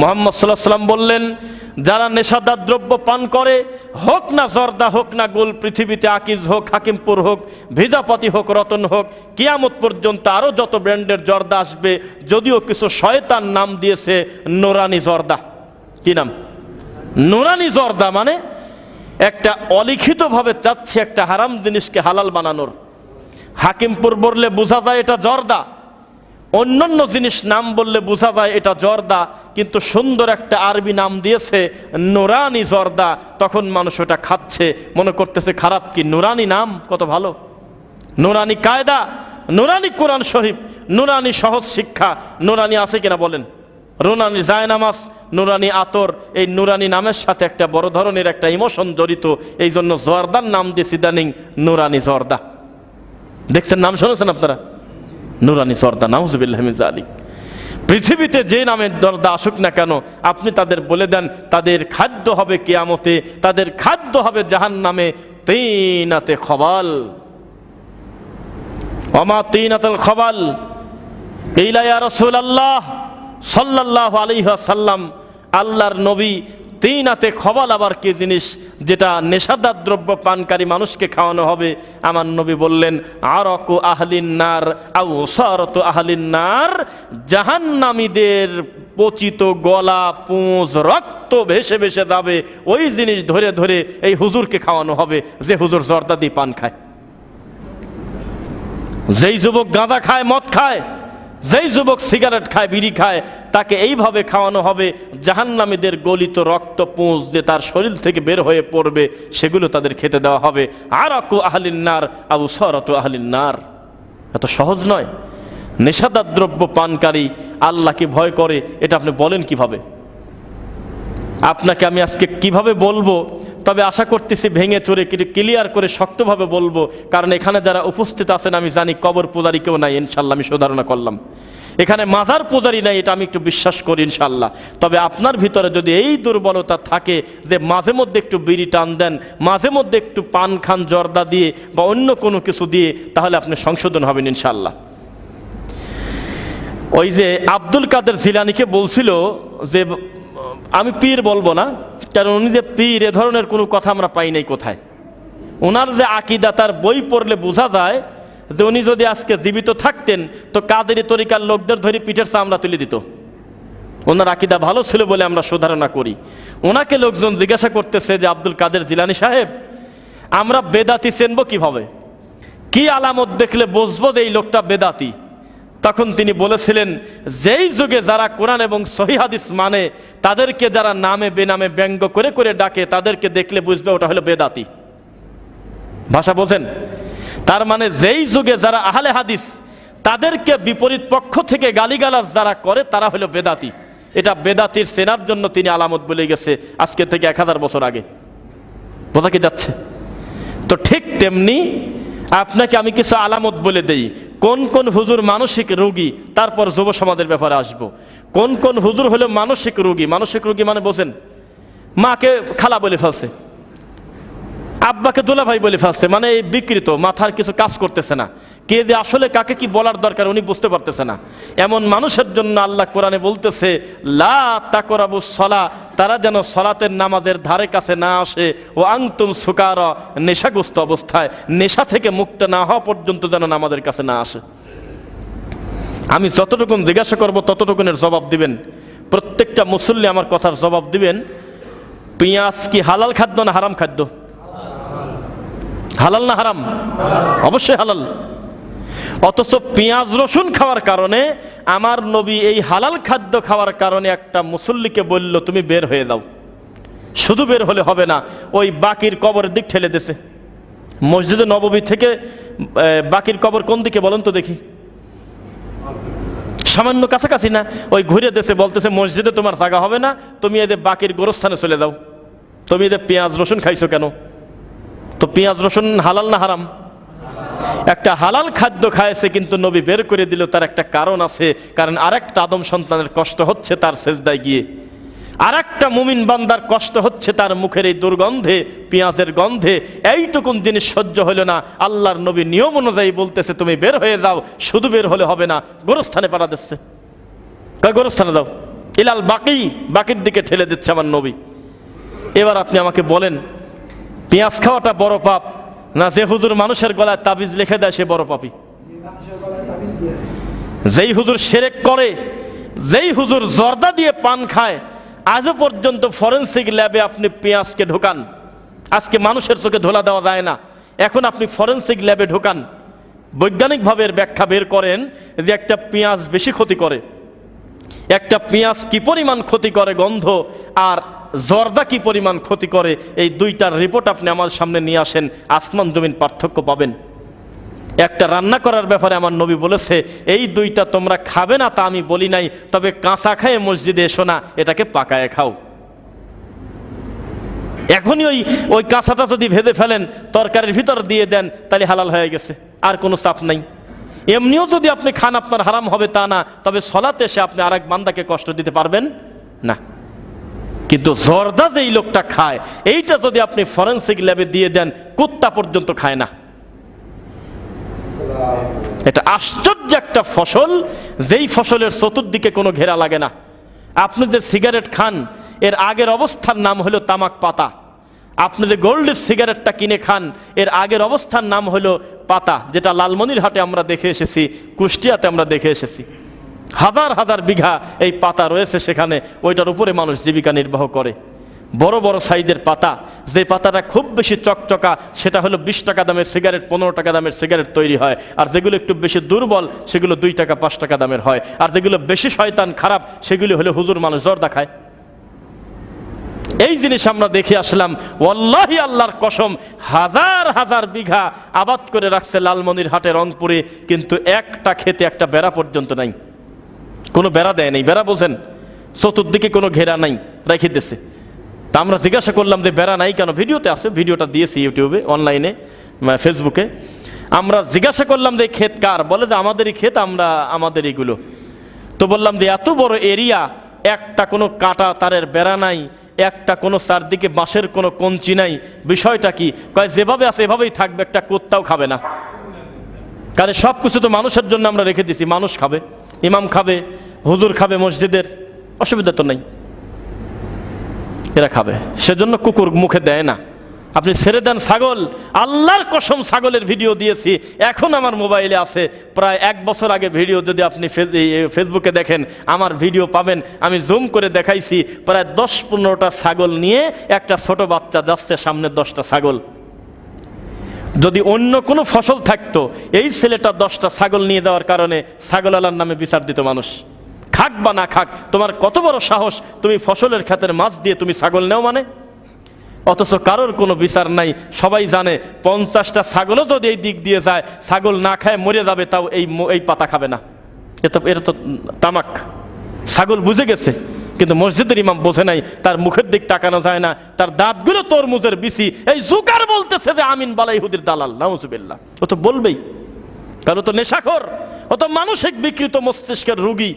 মোহাম্মদ সাল্লাহ সাল্লাম বললেন, যারা নেশাদার দ্রব্য পান করে, হোক না জর্দা, হোক না গোল, পৃথিবীতে আকিজ হোক, হাকিমপুর হোক, ভিজাপতি হোক, রতন হোক, কিয়ামত পর্যন্ত আরও যত ব্র্যান্ডের জর্দা আসবে, যদিও কিছু শয়তান নাম দিয়েছে নোরানি জর্দা। কি নাম? নোরানি জর্দা মানে একটা অলিখিতভাবে চাচ্ছে একটা হারাম জিনিসকে হালাল বানানোর। হাকিমপুর বললে বোঝা যায় এটা জর্দা। অন্যান্য জিনিস নাম বললে বোঝা যায় এটা জর্দা, কিন্তু সুন্দর একটা আরবি নাম দিয়েছে নোরানি জর্দা। তখন মানুষ ওটা খাচ্ছে, মনে করতেছে খারাপ কি? নুরানি নাম? কত ভালো। নুরানি কায়দা, নুরানি কোরআন শরীফ, নুরানি সহজ শিক্ষা। নুরানি আছে কিনা বলেন? নুরানি জায়নামাজ, নুরানি আতর, এই নুরানি নামের সাথে একটা বড় ধরনের একটা ইমোশন জড়িত। এই জন্য জর্দার নাম দিয়েছি দানিং নুরানি জর্দা। দেখছেন নাম শুনেছেন আপনারা? নুরানি জর্দা নাউজুবিল্লাহমিন জালিক পৃথিবীতে যে নামের দরদা আসুক না কেন, আপনি তাদের বলে দেন, তাদের খাদ্য হবে কেয়ামতে, তাদের খাদ্য হবে জাহান নামে তিনাতে খবাল। অমা তিনাতুল খবাল? ইলাইয়া রসুল আল্লাহ সাল্লাহ আলিহাসাল্লাম আল্লাহর নবী তিনাতে খবাল আবার কি জিনিস? যেটা নেশাদার দ্রব্য পানকারী মানুষকে খাওয়ানো হবে। আমার নবী বললেন, আরক আহলিন নার আউ সরত আহলিন নার, জাহান্নামীদের পচিত গলা, পুঁজ, রক্ত ভেসে ভেসে যাবে। ওই জিনিস ধরে ধরে এই হুজুরকে খাওয়ানো হবে, যে হুজুর জর্দা দিয়ে পান খায়। যেই যুবক গাঁজা খায়, মদ খায় যেই যুবক সিগারেট খায়, বিড়ি খায়, তাকে এইভাবে খাওয়ানো হবে, জাহান্নামীদের গলিত রক্ত পুঁজ যে তার শরীর থেকে বের হয়ে পড়বে, সেগুলো তাদের খেতে দেওয়া হবে। আর আকু আহলিন নার, আবু সরত আহলিন নার। এত সহজ নয়। নেশাদার দ্রব্য পানকারী আল্লাহকে ভয় করে, এটা আপনি বলেন কীভাবে? আপনাকে আমি আজকে কীভাবে বলব? তবে আশা করতেছি ভেঙে চড়ে ক্লিয়ার করে শক্তভাবে বলব, কারণ এখানে যারা উপস্থিত আছেন, আমি জানি কবর পূজারি কেউ নাই, ইনশাল্লাহ আমি সুধারণা করলাম। এখানে মাজার পূজারি নাই, এটা আমি একটু বিশ্বাস করি, ইনশাল্লাহ। তবে আপনার ভিতরে যদি এই দুর্বলতা থাকে যে মাঝে মধ্যে একটু বিড়ি টান দেন, মাঝে মধ্যে একটু পান খান, জর্দা দিয়ে বা অন্য কোনো কিছু দিয়ে, তাহলে আপনি সংশোধন হবেন, ইনশাল্লাহ। ওই যে আব্দুল কাদের জিলানিকে বলছিল যে আমি পীর বলব না, কারণ উনি যে পীর, এ ধরনের কোনো কথা আমরা পাই নাই কোথায়। ওনার যে আকিদা, তার বই পড়লে বোঝা যায় যে উনি যদি আজকে জীবিত থাকতেন, তো কাদেরি তরিকার লোকদের ধরে পিঠের চামড়া তুলে দিত। ওনার আকিদা ভালো ছিল বলে আমরা সুধারণা করি। ওনাকে লোকজন জিজ্ঞাসা করতেছে যে, আব্দুল কাদের জিলানি সাহেব, আমরা বেদাতি চেনব কীভাবে? কি আলামত দেখলে বুঝব যে এই লোকটা বেদাতি? তখন তিনি বলেছিলেন, যেই যুগে যারা কোরআন এবং সহিহাদিস মানে তাদেরকে যারা নামে বেনামে ব্যঙ্গ করে করে ডাকে, তাদেরকে দেখলে বুঝবে ওটা হলো বেদাতি। ভাষা বোঝেন? তার মানে যেই যুগে যারা আহলে হাদিস, তাদেরকে বিপরীত পক্ষ থেকে গালিগালাজ যারা করে, তারা হলো বেদাতি। এটা বেদাতির সেনার জন্য তিনি আলামত বলে গেছে, আজকে থেকে এক হাজার বছর আগে। বোঝা কি যাচ্ছে? তো ঠিক তেমনি আপনাকে আমি কিছু আলামত বলে দেই। কোন কোন হুজুর মানসিক রোগী, তারপর যুব সমাজের ব্যাপারে আসব। কোন কোন হুজুর হলো মানসিক রোগী? মানসিক রোগী মানে বোঝেন, মাকে খালা বলে ফেলছে। আব্বাকে দোলা ভাই বলে ফেলছে মানে এই বিকৃত, মাথার কিছু কাজ করতেছে না। কে যে আসলে কাকে কি বলার দরকার উনি বুঝতে পারতেছে না। এমন মানুষের জন্য আল্লাহ কোরআনে বলতেছে, লা তাকরাবু সলা তারা যেন সলাতের নামাজের ধারে কাছে না আসে, ও আংতুম সুকার নেশাগ্রস্ত অবস্থায়, নেশা থেকে মুক্ত না হওয়া পর্যন্ত যেন নামাজের কাছে না আসে। আমি যতটুকুন জিজ্ঞাসা করব, ততটুকুনের জবাব দিবেন। প্রত্যেকটা মুসল্লি আমার কথার জবাব দিবেন, পেঁয়াজ কি হালাল খাদ্য না হারাম খাদ্য? হালাল না হারাম? অবশ্যই হালাল। অথচ পেঁয়াজ, রসুন খাওয়ার কারণে আমার নবী এই হালাল খাদ্য খাওয়ার কারণে একটা মুসল্লিকে বলল, তুমি বের হয়ে দাও শুধু বের হলে হবে না, ওই বাকির কবরের দিক ঠেলে দেছে। মসজিদে নববী থেকে বাকির কবর কোন দিকে বলেন তো দেখি। সামান্য কাছাকাছি না, ওই ঘুরে দেশে বলতেছে, মসজিদে তোমার জায়গা হবে না, তুমি এদের বাকির গোরস্থানে চলে যাও। তুমি এদের পেঁয়াজ, রসুন খাইছো কেন? তো পেঁয়াজ রসুন হালাল না হারাম? একটা হালাল খাদ্য খায়ছে কিন্তু নবী বের করে দিল, তার একটা কারণ আছে। কারণ আরেকটা আদম সন্তানের কষ্ট হচ্ছে তার সেজদায় গিয়ে। আর একটা মুমিন বান্দার কষ্ট হচ্ছে তার মুখের এই দুর্গন্ধে, পেঁয়াজের গন্ধে। এইটুকুন জিনিস সহ্য হইল না। আল্লাহর নবী নিয়ম অনুযায়ী বলতেছে, তুমি বের হয়ে যাও, শুধু বের হলে হবে না, গোরস্থানে পাড়া দিচ্ছে। গোরস্থানে দাও ইলাল বাকি, বাকির দিকে ঠেলে দিচ্ছে আমার নবী। এবার আপনি আমাকে বলেন পেঁয়াজ খাওয়াটা বড় পাপ, না যে হুজুর মানুষের গলায় তাবিজ লিখে দেয় সে বড় পাপি। যেই হুজুর সেরেক করে, যেই হুজুর জর্দা দিয়ে পান খায়, আজও পর্যন্ত ফরেন্সিক ল্যাবে আপনি পেঁয়াজকে ঢোকান। আজকে মানুষের চোখে ধোলা দেওয়া যায় না। এখন আপনি ফরেন্সিক ল্যাবে ঢোকান। বৈজ্ঞানিকভাবে এর ব্যাখ্যা বের করেন যে একটা পেঁয়াজ বেশি ক্ষতি করে। একটা পেঁয়াজ কি পরিমাণ ক্ষতি করে গন্ধ আর জর্দা কি পরিমাণ ক্ষতি করে? এই দুইটার রিপোর্ট আপনি আমার সামনে নিয়ে আসেন, আসমান জমিন পার্থক্য পাবেন। একটা রান্না করার ব্যাপারে আমার নবী বলেছে, এই দুইটা তোমরা খাবে না তা আমি বলি নাই, তবে কাঁচা খায়ে মসজিদে এসো না, এটাকে পাকায় খাও। এখনই ওই ওই কাঁচাটা যদি ভেদে ফেলেন, তরকারির ভিতর দিয়ে দেন, তাহলে হালাল হয়ে গেছে, আর কোনো চাপ নাই। এমনিও যদি আপনি খান, আপনার হারাম হবে তা না, তবে সলাতে এসে আপনি আরেক বান্দাকে কষ্ট দিতে পারবেন? না। কিন্তু জর্দা যে এই লোকটা খায়। এইটা যদি আপনি ফরেন্সিক ল্যাবে দিয়ে দেন, কুত্তা পর্যন্ত খায় না। এটা আশ্চর্য একটা ফসল, যেই ফসলের চতুর্দিকে কোনো ঘেরা লাগে না। আপনি যে সিগারেট খান, এর আগের অবস্থার নাম হলো তামাক পাতা। আপনি যে গোল্ডের সিগারেটটা কিনে খান, এর আগের অবস্থার নাম হলো পাতা, যেটা লালমনির হাটে আমরা দেখে এসেছি, কুষ্টিয়াতে আমরা দেখে এসেছি। হাজার হাজার বিঘা এই পাতা রয়েছে সেখানে, ওইটার উপরে মানুষ জীবিকা নির্বাহ করে। বড় বড় সাইজের পাতা, যে পাতাটা খুব বেশি চকচকা, সেটা হলো বিশ টাকা দামের সিগারেট, পনেরো টাকা দামের সিগারেট তৈরি হয়। আর যেগুলো একটু বেশি দুর্বল, সেগুলো দুই টাকা, পাঁচ টাকা দামের হয়। আর যেগুলো বেশি শয়তান খারাপ, সেগুলি হলো হুজুর মানুষ জর্দা খায় এই জিনিস আমরা দেখে আসলাম ওল্লাহি আল্লাহর কসম, হাজার হাজার বিঘা আবাদ করে রাখছে লালমনির হাটে রংপুরে, কিন্তু একটা খেতে একটা বেড়া পর্যন্ত নাই। কোনো বেড়া দেয় নাই। বেড়া বোঝেন চতুর্দিকে কোনো ঘেরা নাই, রেখে দিছে। তা আমরা জিজ্ঞাসা করলাম যে, বেড়া নাই কেন? ভিডিওতে আছে, ভিডিওটা দিয়েছি ইউটিউবে, অনলাইনে ফেসবুকে। আমরা জিজ্ঞাসা করলাম যে ক্ষেত কার? বলে যে, আমাদেরই ক্ষেত আমরা আমাদের এগুলো তো বললাম যে, এত বড় এরিয়া, একটা কোনো কাটা তারের বেড়া নাই, একটা কোনো চারদিকে বাঁশের কোনো কঞ্চি নাই। বিষয়টা কি? কয়, যেভাবে আছে, এভাবেই থাকবে, একটা কোত্তাও খাবে না। কারণ সব কিছু তো মানুষের জন্য আমরা রেখে দিছি, মানুষ খাবে। ইমাম খাবে, হুজুর খাবে মসজিদের, অসুবিধা তো নাই। এরা খাবে। সেজন্য কুকুর মুখে দেয় না। আপনি ছেড়ে দেন ছাগল। আল্লাহর কসম ছাগলের ভিডিও দিয়েছি। এখন আমার মোবাইলে আছে। প্রায় এক বছর আগে ভিডিও যদি আপনি ফেসবুকে দেখেন, আমার ভিডিও পাবেন। আমি জুম করে দেখাইছি। প্রায় দশ পনেরোটা ছাগল নিয়ে একটা ছোট বাচ্চা যাচ্ছে সামনে দশটা ছাগল। যদি অন্য কোনো ফসল থাকতো, এই ছেলেটা দশটা ছাগল নিয়ে দেওয়ার কারণে ছাগল আলার নামে বিচার দিত মানুষ। খাক বা না খাক, তোমার কত বড় সাহস, তুমি ফসলের খাতের মাছ দিয়ে তুমি ছাগল নেও মানে? অথচ কারোর কোনো বিচার নাই, সবাই জানে পঞ্চাশটা ছাগলও যদি এই দিক দিয়ে যায়, ছাগল না খায় মরে যাবে, তাও এই এই পাতা খাবে না। এটা এটা তো তামাক। ছাগল বুঝে গেছে। কিন্তু মসজিদের ইমাম বোঝে নাই, তার মুখের দিক তাকানো যায় না, তার দাঁতগুলো তরমুজের বিসি এই জুকার বলতেছে যে, আমিন বালাই হুদির দালাল, নাউজুবিল্লাহ। ও তো বলবেই, কারণ তো নেশাখর, ও তো মানসিক বিকৃত মস্তিষ্কের রুগী।